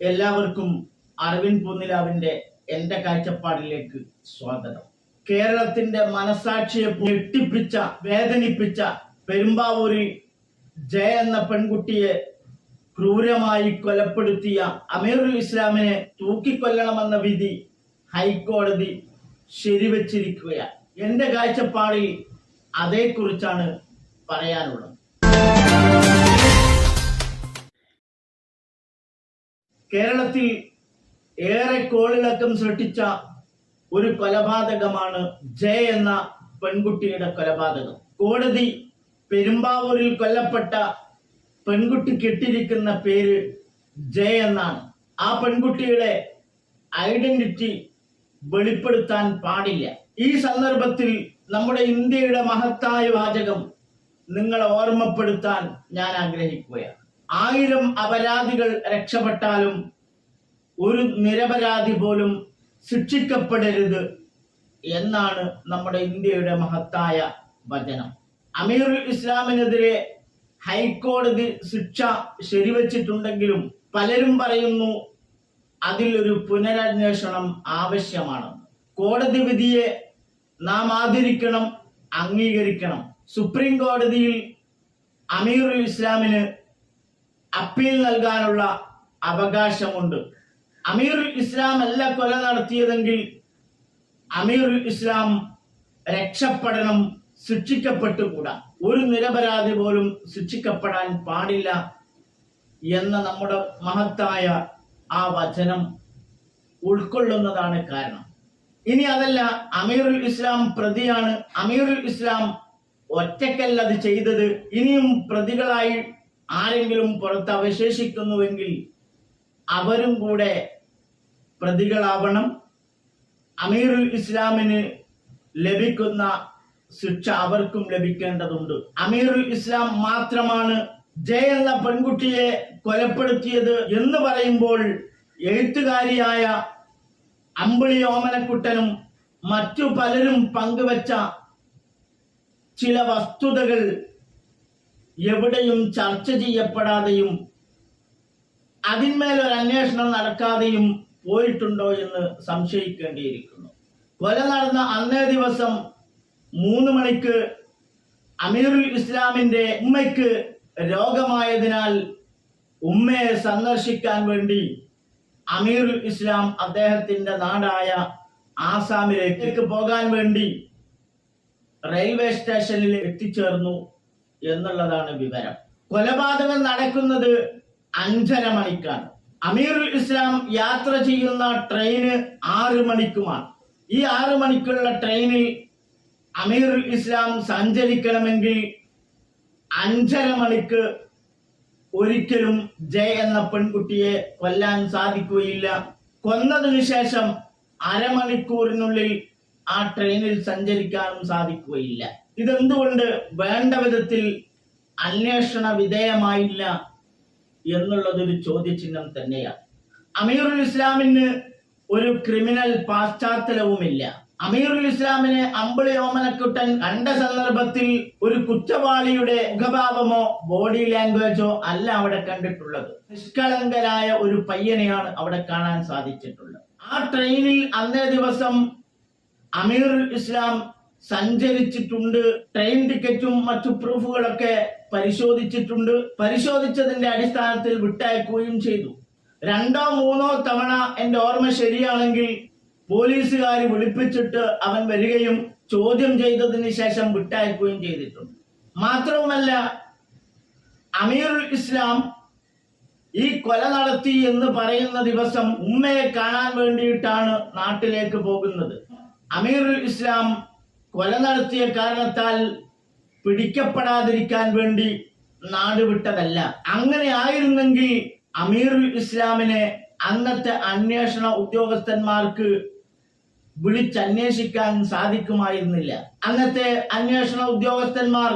എല്ലാവർക്കും അരവിന്ദ് പൊന്നിലാവിന്റെ എന്റെ കാഴ്ചപ്പാടിലേക്ക് സ്വാഗതം. കേരളത്തിന്റെ മനസാക്ഷിയെ ഞെട്ടിപ്പിച്ച വേദനിപ്പിച്ച പെരുമ്പാവൂരി ജയ എന്ന പെൺകുട്ടിയെ ക്രൂരമായി കൊലപ്പെടുത്തിയ അമീറുൽ ഇസ്ലാമിനെ തൂക്കിക്കൊല്ലണമെന്ന വിധി ഹൈക്കോടതി ശരിവച്ചിരിക്കുകയാണ്. എന്റെ കാഴ്ചപ്പാടിൽ അതേക്കുറിച്ചാണ് പറയാനുള്ളത്. കേരളത്തിൽ ഏറെ കോളിളക്കം സൃഷ്ടിച്ച ഒരു കൊലപാതകമാണ് ജയ എന്ന പെൺകുട്ടിയുടെ കൊലപാതകം. കോടതി പെരുമ്പാവൂരിൽ കൊല്ലപ്പെട്ട പെൺകുട്ടി കെട്ടിരിക്കുന്ന പേര് ജയ എന്നാണ്. ആ പെൺകുട്ടിയുടെ ഐഡന്റിറ്റി വെളിപ്പെടുത്താൻ പാടില്ല. ഈ സന്ദർഭത്തിൽ നമ്മുടെ ഇന്ത്യയുടെ മഹത്തായ വാചകം നിങ്ങളെ ഓർമ്മപ്പെടുത്താൻ ഞാൻ ആഗ്രഹിക്കുകയാണ്. ആയിരം അപരാധികൾ രക്ഷപ്പെട്ടാലും ഒരു നിരപരാധി പോലും ശിക്ഷിക്കപ്പെടരുത് എന്നാണ് നമ്മുടെ ഇന്ത്യയുടെ മഹത്തായ വചനം. അമീറുൽ ഇസ്ലാമിനെതിരെ ഹൈക്കോടതി ശിക്ഷ ശരിവച്ചിട്ടുണ്ടെങ്കിലും പലരും പറയുന്നു അതിലൊരു പുനരന്വേഷണം ആവശ്യമാണ്. കോടതി വിധിയെ നാം ആദരിക്കണം അംഗീകരിക്കണം. സുപ്രീം കോടതിയിൽ അമീറുൽ ഇസ്ലാമിന് അപ്പീൽ നൽകാനുള്ള അവകാശമുണ്ട്. അമീറുൽ ഇസ്ലാം അല്ല കൊല നടത്തിയതെങ്കിൽ അമീറുൽ ഇസ്ലാം രക്ഷപ്പെടണം ശിക്ഷിക്കപ്പെട്ടുകൂടാ. ഒരു നിരപരാധി പോലും ശിക്ഷിക്കപ്പെടാൻ പാടില്ല എന്ന നമ്മുടെ മഹത്തായ ആ വചനം ഉൾക്കൊള്ളുന്നതാണ് കാരണം. ഇനി അതല്ല അമീറുൽ ഇസ്ലാം പ്രതിയാണ്. അമീറുൽ ഇസ്ലാം ഒറ്റക്കല്ല അത് ചെയ്തത്. ഇനിയും പ്രതികളായി ആരെങ്കിലും പുറത്ത് അവശേഷിക്കുന്നുവെങ്കിൽ അവരും കൂടെ പ്രതികളാവണം. അമീറുൽ ഇസ്ലാമിന് ലഭിക്കുന്ന ശിക്ഷ അവർക്കും ലഭിക്കേണ്ടതുണ്ട്. അമീറുൽ ഇസ്ലാം മാത്രമാണ് ജയ എന്ന പെൺകുട്ടിയെ കൊലപ്പെടുത്തിയത് എന്ന് പറയുമ്പോൾ എഴുത്തുകാരിയായ അമ്പിളി ഓമനക്കുട്ടനും മറ്റു പലരും പങ്കുവച്ച ചില വസ്തുതകൾ എവിടെയും ചർച്ച ചെയ്യപ്പെടാതെയും അതിന്മേൽ ഒരു അന്വേഷണം നടക്കാതെയും പോയിട്ടുണ്ടോ എന്ന് സംശയിക്കേണ്ടിയിരിക്കുന്നു. കൊല നടന്ന അന്നേ ദിവസം മൂന്ന് മണിക്ക് അമീറുൽ ഇസ്ലാമിന്റെ ഉമ്മയ്ക്ക് രോഗമായതിനാൽ ഉമ്മയെ സന്ദർശിക്കാൻ വേണ്ടി അമീറുൽ ഇസ്ലാം അദ്ദേഹത്തിന്റെ നാടായ ആസാമിലേക്ക് പോകാൻ വേണ്ടി റെയിൽവേ സ്റ്റേഷനിൽ എത്തിച്ചേർന്നു. എന്നുള്ളതാണ് വിവരം. കൊലപാതകം നടക്കുന്നത് അഞ്ചര മണിക്കാണ്. അമീറുൽ ഇസ്ലാം യാത്ര ചെയ്യുന്ന ട്രെയിന് ആറ് മണിക്കുമാണ്. ഈ ആറ് മണിക്കുള്ള ട്രെയിനിൽ അമീറുൽ ഇസ്ലാം സഞ്ചരിക്കണമെങ്കിൽ അഞ്ചര മണിക്ക് ഒരിക്കലും ജയ എന്ന പെൺകുട്ടിയെ കൊല്ലാൻ സാധിക്കുകയില്ല. കൊന്നതിനു ശേഷം അരമണിക്കൂറിനുള്ളിൽ ആ ട്രെയിനിൽ സഞ്ചരിക്കാനും സാധിക്കുകയില്ല. ഇതെന്തുകൊണ്ട് വേണ്ട വിധത്തിൽ അന്വേഷണ വിധേയമായില്ല എന്നുള്ളതൊരു ചോദ്യചിഹ്നം തന്നെയാണ്. അമീറുൽ ഇസ്ലാമിന് ഒരു ക്രിമിനൽ പാശ്ചാത്തലവുമില്ല. അമീറുൽ ഇസ്ലാമിനെ അമ്പിളി ഓമനക്കുട്ടൻ കണ്ട സന്ദർഭത്തിൽ ഒരു കുറ്റവാളിയുടെ മുഖഭാവമോ ബോഡി ലാംഗ്വേജോ അല്ല അവിടെ കണ്ടിട്ടുള്ളത്. നിഷ്കളങ്കരായ ഒരു പയ്യനെയാണ് അവിടെ കാണാൻ സാധിച്ചിട്ടുള്ളത്. ആ ട്രെയിനിൽ അന്നേ ദിവസം അമീറുൽ ഇസ്ലാം സഞ്ചരിച്ചിട്ടുണ്ട്. ട്രെയിൻ ടിക്കറ്റും മറ്റു പ്രൂഫുകളൊക്കെ പരിശോധിച്ചിട്ടുണ്ട്. പരിശോധിച്ചതിന്റെ അടിസ്ഥാനത്തിൽ വിട്ടയക്കുകയും ചെയ്തു. രണ്ടോ മൂന്നോ തവണ എന്റെ ഓർമ്മ ശരിയാണെങ്കിൽ പോലീസുകാർ വിളിപ്പിച്ചിട്ട് അവൻ വരികയും ചോദ്യം ചെയ്തതിന് ശേഷം വിട്ടയക്കുകയും ചെയ്തിട്ടുണ്ട്. മാത്രവുമല്ല അമീറുൽ ഇസ്ലാം ഈ കൊല നടത്തി എന്ന് പറയുന്ന ദിവസം ഉമ്മയെ കാണാൻ വേണ്ടിയിട്ടാണ് നാട്ടിലേക്ക് പോകുന്നത്. അമീറുൽ ഇസ്ലാം കൊല നടത്തിയ കാരണത്താൽ പിടിക്കപ്പെടാതിരിക്കാൻ വേണ്ടി നാടുവിട്ടതല്ല അങ്ങനെ ആയിരുന്നെങ്കിൽ അമീറുൽ ഇസ്ലാമിനെ അന്നത്തെ അന്വേഷണ ഉദ്യോഗസ്ഥന്മാർക്ക് വിളിച്ചന്വേഷിക്കാൻ സാധിക്കുമായിരുന്നില്ല. അന്നത്തെ അന്വേഷണ ഉദ്യോഗസ്ഥന്മാർ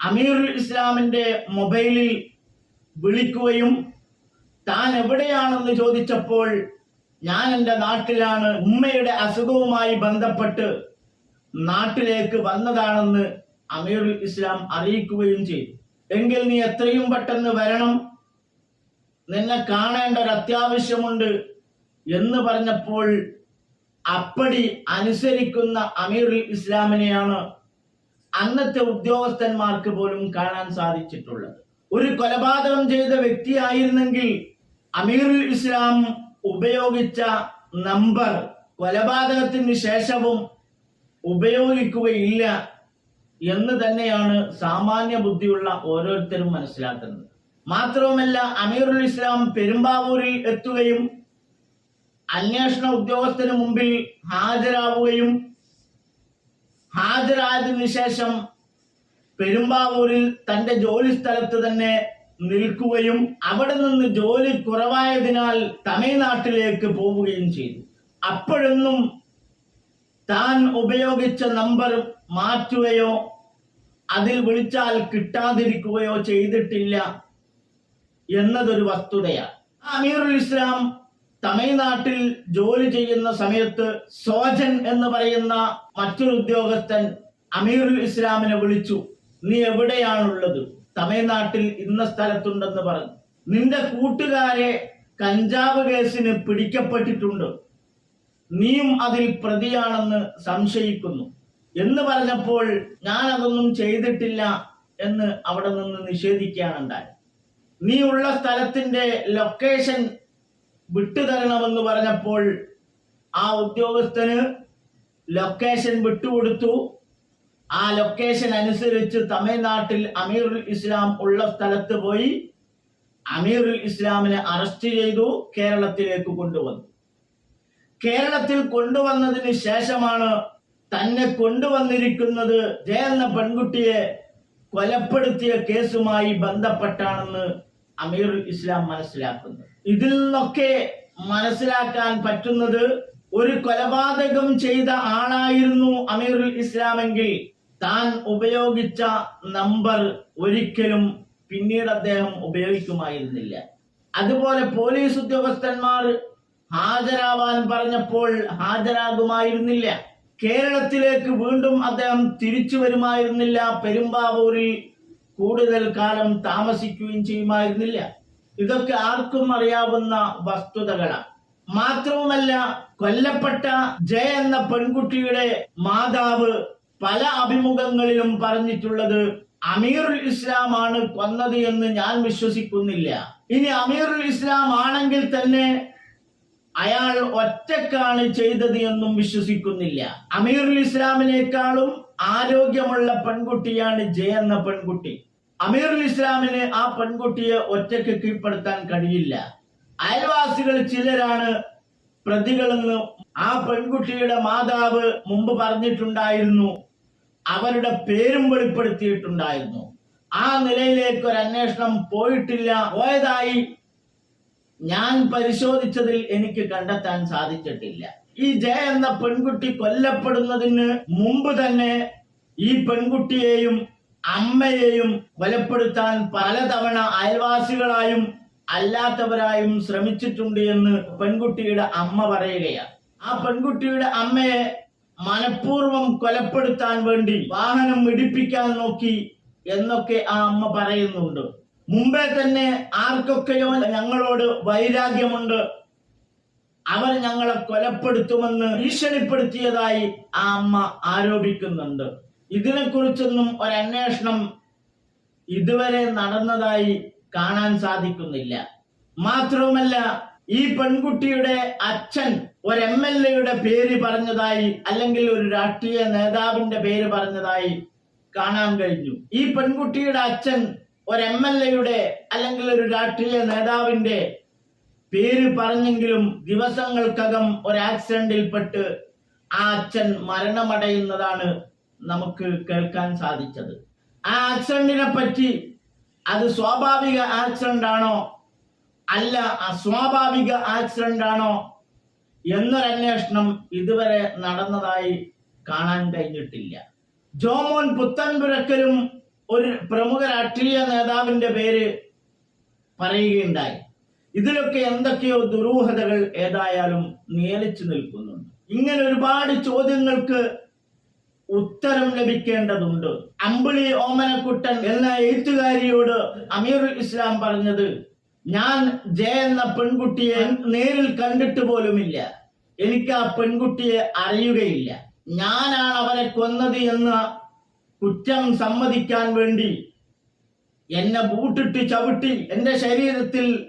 അമീറുൽ ഇസ്ലാമിന്റെ മൊബൈലിൽ വിളിക്കുകയും താൻ എവിടെയാണെന്ന് ചോദിച്ചപ്പോൾ ഞാൻ എന്റെ നാട്ടിലാണ് ഉമ്മയുടെ അസുഖവുമായി ബന്ധപ്പെട്ട് നാട്ടിലേക്ക് വന്നതാണെന്ന് അമീറുൽ ഇസ്ലാം അറിയിക്കുകയും ചെയ്തു. എങ്കിൽ നീ എത്രയും പെട്ടെന്ന് വരണം. നിന്നെ കാണേണ്ട ഒരു അത്യാവശ്യമുണ്ട് എന്ന് പറഞ്ഞപ്പോൾ അപ്പടി അനുസരിക്കുന്ന അമീറുൽ ഇസ്ലാമിനെയാണ് അന്നത്തെ ഉദ്യോഗസ്ഥന്മാർക്ക് പോലും കാണാൻ സാധിച്ചിട്ടുള്ളത്. ഒരു കൊലപാതകം ചെയ്ത വ്യക്തിയായിരുന്നെങ്കിൽ അമീറുൽ ഇസ്ലാം ഉപയോഗിച്ച നമ്പർ കൊലപാതകത്തിന് ശേഷവും ഉപയോഗിക്കുകയില്ല എന്ന് തന്നെയാണ് സാമാന്യ ബുദ്ധിയുള്ള ഓരോരുത്തരും മനസ്സിലാക്കുന്നത്. മാത്രവുമല്ല അമീറുൽ ഇസ്ലാം പെരുമ്പാവൂരിൽ എത്തുകയും അന്വേഷണ ഉദ്യോഗസ്ഥന് മുമ്പിൽ ഹാജരാവുകയും ഹാജരായതിനു ശേഷം പെരുമ്പാവൂരിൽ തന്റെ ജോലി സ്ഥലത്ത് തന്നെ നിൽക്കുകയും അവിടെ നിന്ന് ജോലി കുറവായതിനാൽ തമിഴ്നാട്ടിലേക്ക് പോവുകയും ചെയ്തു. അപ്പോഴൊന്നും താൻ ഉപയോഗിച്ച നമ്പർ മാറ്റുകയോ അതിൽ വിളിച്ചാൽ കിട്ടാതിരിക്കുകയോ ചെയ്തിട്ടില്ല എന്നതൊരു വസ്തുതയാണ്. അമീറുൽ ഇസ്ലാം തമിഴ്നാട്ടിൽ ജോലി ചെയ്യുന്ന സമയത്ത് സോജൻ എന്ന് പറയുന്ന മറ്റൊരു ഉദ്യോഗസ്ഥൻ അമീറുൽ ഇസ്ലാമിനെ വിളിച്ചു. നീ എവിടെയാണുള്ളത്? തമിഴ്നാട്ടിൽ ഇന്ന സ്ഥലത്തുണ്ടെന്ന് പറഞ്ഞു. നിന്റെ കൂട്ടുകാരെ കഞ്ചാവ് കേസിന് പിടിക്കപ്പെട്ടിട്ടുണ്ട്. നീയും അതിൽ പ്രതിയാണെന്ന് സംശയിക്കുന്നു. എന്ന് പറഞ്ഞപ്പോൾ ഞാൻ അതൊന്നും ചെയ്തിട്ടില്ല എന്ന് അവിടെ നിന്ന് നിഷേധിക്കുകയാണുണ്ടായത്. നീ ഉള്ള സ്ഥലത്തിന്റെ ലൊക്കേഷൻ വിട്ടുതരണമെന്ന് പറഞ്ഞപ്പോൾ ആ ഉദ്യോഗസ്ഥന് ലൊക്കേഷൻ വിട്ടുകൊടുത്തു. ആ ലൊക്കേഷൻ അനുസരിച്ച് തമിഴ്നാട്ടിൽ അമീറുൽ ഇസ്ലാം ഉള്ള സ്ഥലത്ത് പോയി. അമീറുൽ ഇസ്ലാമിനെ അറസ്റ്റ് ചെയ്തു കേരളത്തിലേക്ക് കൊണ്ടുവന്നു. കേരളത്തിൽ കൊണ്ടുവന്നതിന് ശേഷമാണ് തന്നെ കൊണ്ടുവന്നിരിക്കുന്നത് ജയ എന്ന പെൺകുട്ടിയെ കൊലപ്പെടുത്തിയ കേസുമായി ബന്ധപ്പെട്ടാണെന്ന് അമീർ ഇസ്ലാം മനസ്സിലാക്കുന്നു. ഇതിൽ നിന്നൊക്കെ മനസ്സിലാക്കാൻ പറ്റുന്നത് ഒരു കൊലപാതകം ചെയ്ത ആളായിരുന്നു അമീറുൽ ഇസ്ലാമെങ്കിൽ താൻ ഉപയോഗിച്ച നമ്പർ ഒരിക്കലും പിന്നീട് അദ്ദേഹം ഉപയോഗിക്കുമായിരുന്നില്ല. അതുപോലെ പോലീസ് ഉദ്യോഗസ്ഥന്മാർ ഹാജരാവാൻ പറഞ്ഞപ്പോൾ ഹാജരാകുമായിരുന്നില്ല. കേരളത്തിലേക്ക് വീണ്ടും അദ്ദേഹം തിരിച്ചു വരുമായിരുന്നില്ല. പെരുമ്പാവൂരിൽ കൂടുതൽ കാലം താമസിക്കുകയും ചെയ്യുമായിരുന്നില്ല. ഇതൊക്കെ ആർക്കും അറിയാവുന്ന വസ്തുതകളാണ്. മാത്രവുമല്ല കൊല്ലപ്പെട്ട ജയ എന്ന പെൺകുട്ടിയുടെ മാതാവ് പല അഭിമുഖങ്ങളിലും പറഞ്ഞിട്ടുള്ളത് അമീറുൽ ഇസ്ലാം ആണ് കൊന്നത് എന്ന് ഞാൻ വിശ്വസിക്കുന്നില്ല. ഇനി അമീറുൽ ഇസ്ലാം ആണെങ്കിൽ തന്നെ അയാൾ ഒറ്റക്കാണ് ചെയ്തത് എന്നും വിശ്വസിക്കുന്നില്ല. അമീറുൽ ഇസ്ലാമിനേക്കാളും ആരോഗ്യമുള്ള പെൺകുട്ടിയാണ് ജയ എന്ന പെൺകുട്ടി. അമീറുൽ ഇസ്ലാമിന് ആ പെൺകുട്ടിയെ ഒറ്റയ്ക്ക് കീഴ്പ്പെടുത്താൻ കഴിയില്ല. അയൽവാസികൾ ചിലരാണ് പ്രതികളെന്ന് ആ പെൺകുട്ടിയുടെ മാതാവ് മുമ്പ് പറഞ്ഞിട്ടുണ്ടായിരുന്നു. അവരുടെ പേരും വെളിപ്പെടുത്തിയിട്ടുണ്ടായിരുന്നു. ആ നിലയിലേക്ക് ഒരു അന്വേഷണം പോയിട്ടില്ല. പോയതായി ഞാൻ പരിശോധിച്ചതിൽ എനിക്ക് കണ്ടെത്താൻ സാധിച്ചിട്ടില്ല. ഈ ജയ എന്ന പെൺകുട്ടി കൊല്ലപ്പെടുന്നതിന് മുമ്പ് തന്നെ ഈ പെൺകുട്ടിയെയും അമ്മയെയും കൊലപ്പെടുത്താൻ പലതവണ അയൽവാസികളായും അല്ലാത്തവരായും ശ്രമിച്ചിട്ടുണ്ട് എന്ന് പെൺകുട്ടിയുടെ അമ്മ പറയുകയാണ്. ആ പെൺകുട്ടിയുടെ അമ്മയെ മനഃപൂർവം കൊലപ്പെടുത്താൻ വേണ്ടി വാഹനം ഇടിപ്പിക്കാൻ നോക്കി എന്നൊക്കെ ആ അമ്മ പറയുന്നുണ്ട്. മുമ്പേ തന്നെ ആർക്കൊക്കെയോ ഞങ്ങളോട് വൈരാഗ്യമുണ്ട്. അവർ ഞങ്ങളെ കൊലപ്പെടുത്തുമെന്ന് ഭീഷണിപ്പെടുത്തിയതായി ആ അമ്മ ആരോപിക്കുന്നുണ്ട്. ഇതിനെക്കുറിച്ചൊന്നും ഒരന്വേഷണം ഇതുവരെ നടന്നതായി കാണാൻ സാധിക്കുന്നില്ല. മാത്രവുമല്ല ഈ പെൺകുട്ടിയുടെ അച്ഛൻ ഒരു എം എൽ എയുടെ പേര് പറഞ്ഞതായി അല്ലെങ്കിൽ ഒരു രാഷ്ട്രീയ നേതാവിന്റെ പേര് പറഞ്ഞതായി കാണാൻ കഴിഞ്ഞു. ഈ പെൺകുട്ടിയുടെ അച്ഛൻ ഒരു എം എൽ എയുടെ അല്ലെങ്കിൽ ഒരു രാഷ്ട്രീയ നേതാവിന്റെ പേര് പറഞ്ഞെങ്കിലും ദിവസങ്ങൾക്കകം ഒരു ആക്സിഡന്റിൽപ്പെട്ട് ആ അച്ഛൻ മരണമടയുന്നതാണ് നമുക്ക് കേൾക്കാൻ സാധിച്ചത്. ആ ആക്സിഡന്റിനെ പറ്റി അത് സ്വാഭാവിക ആക്സിഡന്റ് ആണോ? അല്ല അസ്വാഭാവിക ആക്സിഡന്റ് ആണോ? എന്നൊരന്വേഷണം ഇതുവരെ നടന്നതായി കാണാൻ കഴിഞ്ഞിട്ടില്ല. ജോമോൻ പുത്തൻപുരക്കലും ഒരു പ്രമുഖ രാഷ്ട്രീയ നേതാവിന്റെ പേര് പറയുകയുണ്ടായി. ഇതിലൊക്കെ എന്തൊക്കെയോ ദുരൂഹതകൾ ഏതായാലും നിയലിച്ചു നിൽക്കുന്നുണ്ട്. ഇങ്ങനെ ഒരുപാട് ചോദ്യങ്ങൾക്ക് ഉത്തരം ലഭിക്കേണ്ടതുണ്ട്. അമ്പിളി ഓമനക്കുട്ടൻ എന്ന എഴുത്തുകാരിയോട് അമീറുൽ ഇസ്ലാം പറഞ്ഞത് ഞാൻ ജയ എന്ന പെൺകുട്ടിയെ നേരിൽ കണ്ടിട്ട് പോലുമില്ല. എനിക്ക് ആ പെൺകുട്ടിയെ അറിയുകയില്ല. ഞാനാണ് അവരെ കൊന്നത് എന്ന കുറ്റം സമ്മതിക്കാൻ വേണ്ടി എന്നെ ബൂട്ടിട്ട് ചവിട്ടി എന്റെ ശരീരത്തിൽ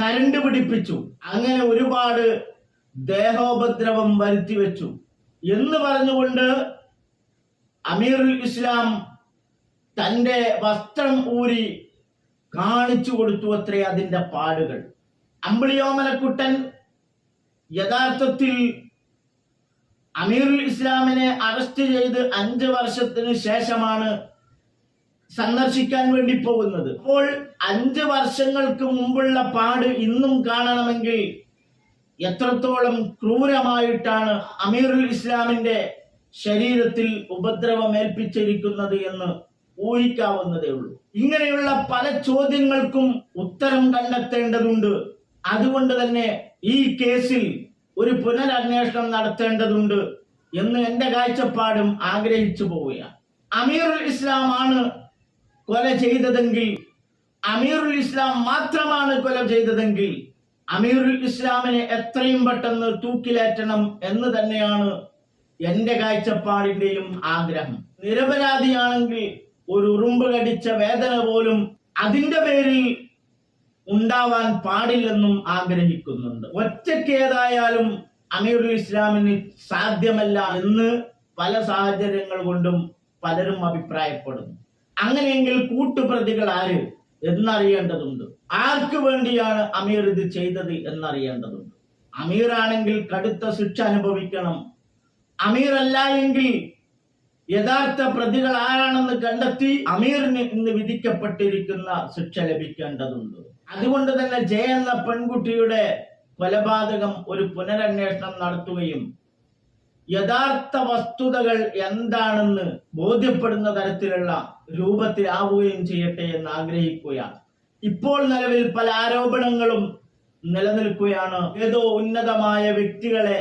കരണ്ട് പിടിപ്പിച്ചു. അങ്ങനെ ഒരുപാട് ദേഹോപദ്രവം വരുത്തി വെച്ചു. എന്ന് പറഞ്ഞുകൊണ്ട് അമീറുൽ ഇസ്ലാം തന്റെ വസ്ത്രം ഊരി കാണിച്ചു കൊടുത്തു അത്രേ അതിന്റെ പാടുകൾ. അമ്പിളിയോമലക്കുട്ടൻ യഥാർത്ഥത്തിൽ അമീറുൽ ഇസ്ലാമിനെ അറസ്റ്റ് ചെയ്ത് അഞ്ച് വർഷത്തിന് ശേഷമാണ് സന്ദർശിക്കാൻ വേണ്ടി പോകുന്നത്. അപ്പോൾ അഞ്ച് വർഷങ്ങൾക്ക് മുമ്പുള്ള പാട് ഇന്നും കാണണമെങ്കിൽ എത്രത്തോളം ക്രൂരമായിട്ടാണ് അമീറുൽ ഇസ്ലാമിന്റെ ശരീരത്തിൽ ഉപദ്രവം ഉപദ്രവമേൽപ്പിച്ചിരിക്കുന്നത് എന്ന് ഊഹിക്കാവുന്നതേ ഉള്ളൂ. ഇങ്ങനെയുള്ള പല ചോദ്യങ്ങൾക്കും ഉത്തരം കണ്ടെത്തേണ്ടതുണ്ട്. അതുകൊണ്ട് തന്നെ ഈ കേസിൽ ഒരു പുനരന്വേഷണം നടത്തേണ്ടതുണ്ട് എന്ന് എന്റെ കാഴ്ചപ്പാടും ആഗ്രഹിച്ചു പോവുകയാണ്. അമീറുൽ ഇസ്ലാം ആണ് കൊല ചെയ്തതെങ്കിൽ അമീറുൽ ഇസ്ലാം മാത്രമാണ് കൊല ചെയ്തതെങ്കിൽ അമീറുൽ ഇസ്ലാമിനെ എത്രയും പെട്ടെന്ന് തൂക്കിലേറ്റണം എന്ന് തന്നെയാണ് എന്റെ കാഴ്ചപ്പാടിന്റെയും ആഗ്രഹം. നിരപരാധിയാണെങ്കിൽ ഒരു ഉറുമ്പ് കടിച്ച വേദന പോലും അതിന്റെ പേരിൽ ഉണ്ടാവാൻ പാടില്ലെന്നും ആഗ്രഹിക്കുന്നുണ്ട്. ഒറ്റയ്ക്ക് ഏതായാലും അമീറുൽ ഇസ്ലാമിന് സാധ്യമല്ല എന്ന് പല സാഹചര്യങ്ങൾ കൊണ്ടും പലരും അഭിപ്രായപ്പെടുന്നു. അങ്ങനെയെങ്കിൽ കൂട്ടുപ്രതികൾ ആര് എന്നറിയേണ്ടതുണ്ട്. ആർക്ക് വേണ്ടിയാണ് അമീർ ഇത് ചെയ്തത് എന്നറിയേണ്ടതുണ്ട്. അമീറാണെങ്കിൽ കടുത്ത ശിക്ഷ അനുഭവിക്കണം. അമീർ അല്ല എങ്കിൽ യഥാർത്ഥ പ്രതികൾ ആരാണെന്ന് കണ്ടെത്തി അമീറിന് ഇന്ന് വിധിക്കപ്പെട്ടിരിക്കുന്ന ശിക്ഷ ലഭിക്കേണ്ടതുണ്ട്. അതുകൊണ്ട് തന്നെ ജയ എന്ന പെൺകുട്ടിയുടെ കൊലപാതകം ഒരു പുനരന്വേഷണം നടത്തുകയും യഥാർത്ഥ വസ്തുതകൾ എന്താണെന്ന് ബോധ്യപ്പെടുന്ന തരത്തിലുള്ള രൂപത്തിലാവുകയും ചെയ്യട്ടെ എന്ന് ആഗ്രഹിക്കുകയാണ്. ഇപ്പോൾ നിലവിൽ പല ആരോപണങ്ങളും നിലനിൽക്കുകയാണ്. ഏതോ ഉന്നതമായ വ്യക്തികളെ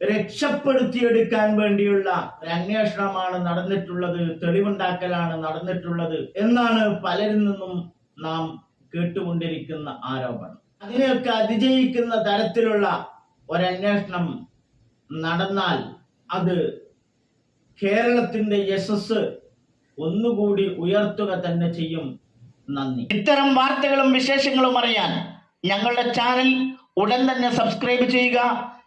രക്ഷപ്പെടുത്തിയെടുക്കാൻ വേണ്ടിയുള്ള അന്വേഷണമാണ് നടന്നിട്ടുള്ളത് തെളിവുണ്ടാക്കലാണ് നടന്നിട്ടുള്ളത് എന്നാണ് പലരിൽ നിന്നും നാം കേട്ടുകൊണ്ടിരിക്കുന്ന ആരോപണം. അതിനെയൊക്കെ അതിജയിക്കുന്ന തരത്തിലുള്ള ഒരന്വേഷണം നടന്നാൽ അത് കേരളത്തിന്റെ യശസ് ഒന്നുകൂടി ഉയർത്തുക തന്നെ ചെയ്യും. നന്ദി. ഇത്തരം വാർത്തകളും വിശേഷങ്ങളും അറിയാൻ ഞങ്ങളുടെ ചാനൽ ഉടൻ തന്നെ സബ്സ്ക്രൈബ് ചെയ്യുക.